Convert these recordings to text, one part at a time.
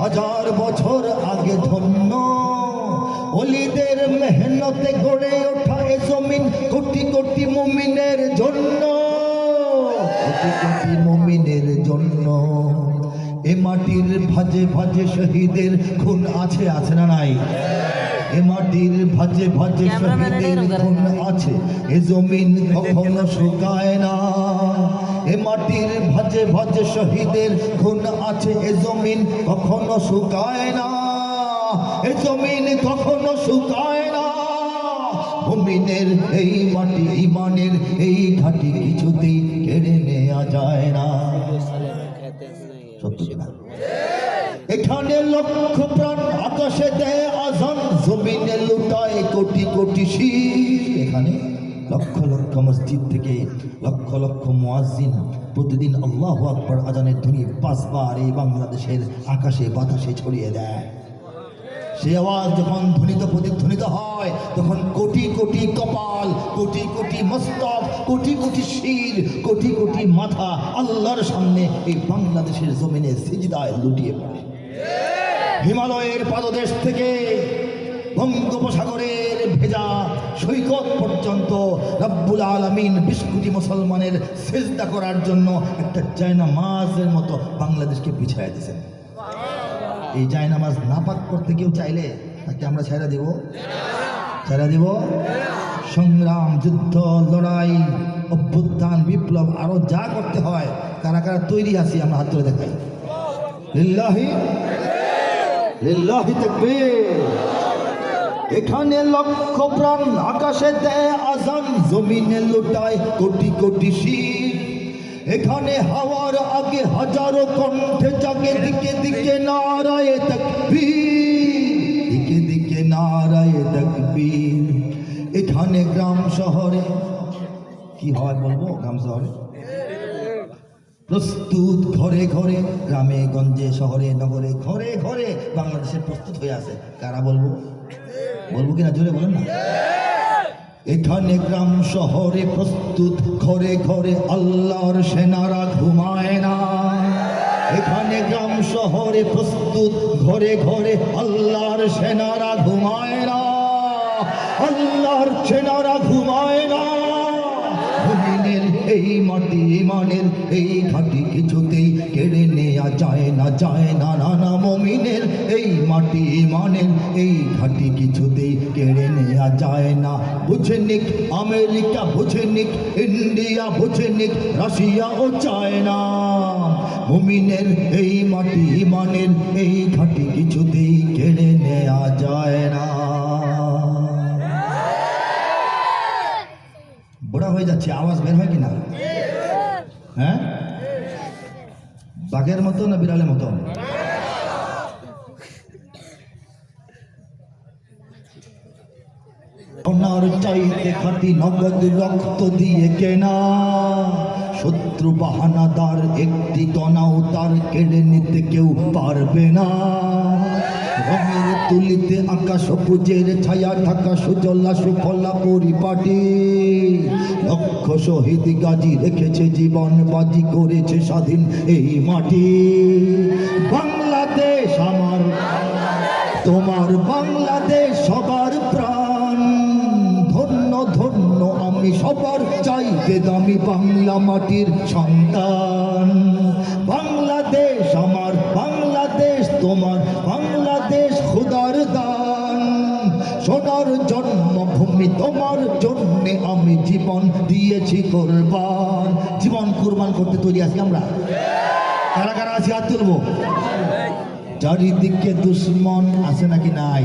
হাজার বছর আগে ধন্য। অলিদের মেহনতে গড়ে ওঠা এ জমিন কোটি কোটি মমিনের জন্য। কোটি কোটি মুমিনের জন্য। এ মাটির ভাজে ভাজে শহীদের খুন আছে আছে না নাই? এ মাটির ভাজে ভাজে শহীদের খুন আছে। এ জমিন কখনো শুকায় না। এ মাটির ভাজে ভাজে শহীদের খুন আছে। এ জমিন কখনো শুকায় না। এ জমিন কখনো শুকায় না। মুমিনের এই মাটি ইমানের এই ঘাটি কিছুতেই কেড়ে নেওয়া যায় না। সত্য এখানে লক্ষ প্রাণ আকাশে দেয় জমিনে লুটায় কোটি কোটি শীত এখানে লক্ষ লক্ষ মসজিদ থেকে লক্ষ লক্ষ মুয়াজ্জিন প্রতিদিন আল্লাহ আকবর আজানের ধ্বনি পাঁচবার এই বাংলাদেশের আকাশে, বাতাসে ছড়িয়ে দেয়। সে আওয়াজ যখন ধ্বনিত, প্রতিধ্বনিত হয়, তখন কোটি কোটি কপাল, কোটি কোটি মস্তক, কোটি কোটি শির, কোটি কোটি মাথা আল্লাহর সামনে এই বাংলাদেশের জমিনে সিজদায় লুটিয়ে পড়ে। হিমালয়ের পাদদেশ থেকে বঙ্গোপসাগরের ভেজা সৈকত পর্যন্ত রব্বুল আলমিন বিশ কোটি মুসলমানের সেজদা করার জন্য একটা জায়না মাঝের মতো বাংলাদেশকে বিছায় দিয়েছেন। এই জায়নামাজ নাপাক করতে কেউ চাইলে তাকে আমরা ছেড়ে দেব। ছেড়ে দেব। সংগ্রাম, যুদ্ধ, লড়াই, অভ্যুত্থান, বিপ্লব, আরও যা করতে হয়, কারা কারা তৈরি আছি আমরা হাত ধরে দেখাই। লিল্লাহি লিল্লাহি তাকবীর। এখানে লক্ষ প্রাণ আকাশে দেয় আজান, জমিনে লোটায় কোটি কোটি শীত এখানে হাওয়ার আগে হাজারো কণ্ঠে জাগে, দিকে দিকে নারায় তকবীর। দিকে দিকে নারায় তকবীর। এখানে গ্রাম শহরে কি হয় বলব গ্রাম শহরে? প্রস্তুত ঘরে ঘরে, গ্রামে, গঞ্জে, শহরে, নগরে, ঘরে ঘরে বাংলাদেশের প্রস্তুত হয়ে আছে। কারা বলব? বলব কিনা? জোরে বলেন না। এখানে গ্রাম শহরে প্রস্তুত, ঘরে ঘরে আল্লাহর সেনারা ঘুমায় না। এখানে গ্রাম শহরে প্রস্তুত, ঘরে ঘরে আল্লাহর সেনারা ঘুমায় না। আল্লাহর সেনারা ঘুমায় না। এই মাটি ইমানের এই ঘাটি কিছুতেই কেড়ে নেওয়া যায় না যায় না নানা মমিনের। এই মাটি ইমানের এই ঘাটি কিছুতেই কেড়ে নেয়া যায় না। বুঝে নিক আমেরিকা, বুঝে নিক ইন্ডিয়া, বুঝে নিক রাশিয়া ও চায়না। মুমিনের এই মাটি ইমানের এই ঘাটি কিছুতেই বাঘের মতো না বিড়ালের মতো? সোনার চাইতে খাতি নগদ রক্ত দিয়ে কেনা। শত্রু বাহানাদার একটি তনাও তার কেড়ে নিতে কেউ পারবে না। তুলিতে আকাশ সবুজের ছায়া ঢাকা সুজলা সুফলা পরিপাটি। লক্ষ শহীদ গাজী রেখেছে জীবন, বাজি করেছে স্বাধীন এই মাটি। বাংলাদেশ আমার, তোমার বাংলাদেশ সবার প্রাণ। ধন্য ধন্য, আমি সবার চাইতে দামি বাংলা মাটির সন্তান। বাংলাদেশ আমার জন্মভূমি তোমার জন্য আমি জীবন দিয়েছি কোরবান। জীবন কোরবান করতে তৈরি আছি আমরা। কারা কারা আছি হাত তুলবো? চারিদিকে দুশ্মন আছে নাকি নাই?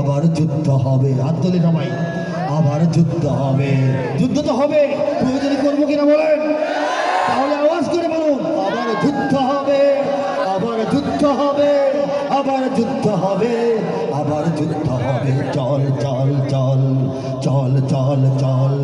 আবার যুদ্ধ হবে। হাত তোলে সবাই। আবার যুদ্ধ হবে। যুদ্ধ তো হবে। প্রয়োজনে করব কিনা বলেন? তাহলে আওয়াজ করে বলুন, আবার যুদ্ধ হবে। যুদ্ধ হবে, আবার যুদ্ধ হবে, আবার যুদ্ধ হবে। চল চল চল চল চল চল।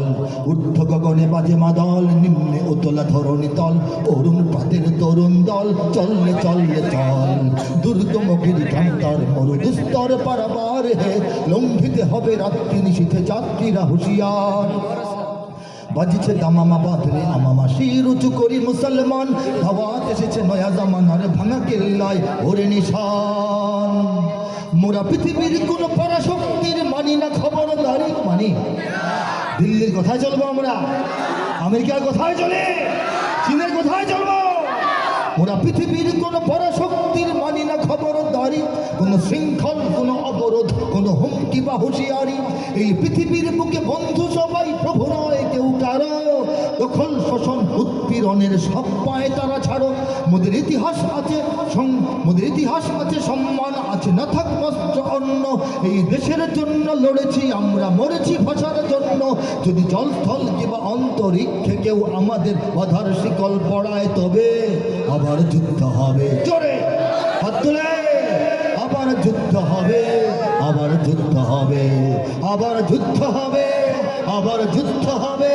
ঊর্ধ্ব গগনে বাজে মাদল, নিম্নে উতলা ধরণী তল অরুণ পাতের তরুণ দল। চললে চললে চল দুর্গম গিরিকান্তার মরু দুস্তর পারাবার হে লঙ্ঘিতে হবে রাত্রি নিশীথে যাত্রীরা হুঁশিয়ার। বাজিছে দামামা বাঁধরে আমামা শির উঁচু করি মুসলমান। ধাওয়াত এসেছে নয়া জামানার ভাঙা কেল্লায়, ওরে নিশান। মোরা পৃথিবীর কোন পরাশক্তির মানি না, খবরদারি মানি। দিল্লির কোথায় চলবো আমরা, আমেরিকার কোথায় চলে, চীনের কোথায় চলবো। ওরা পৃথিবীর কোন পরাশক্তির মানি না, খবরদারি, কোন শৃঙ্খল, কোন অবরোধ, কোন হুমকি বা হুঁশিয়ারি। এই পৃথিবীর বুকে বন্ধু সবাই প্রভু নয় কেউ কারও শোষণ উৎপীড়নের সব পায় তারা ছাড়ো। মোদের ইতিহাস আছে মোদের ইতিহাস আছে, সম্মান আছে। না থাক বস্ত্র অন্য এই দেশের জন্য লড়েছি, আমরা মরেছি ভাষার জন্য। যদি জলস্থল কিংবা অন্তরিক্ষে কেউ আমাদের বাধার শিকল পড়ায়, তবে আবার যুদ্ধ হবে। জোরে! হাত তুলে! আবার যুদ্ধ হবে, আবার যুদ্ধ হবে, আবার যুদ্ধ হবে, আবার যুদ্ধ হবে।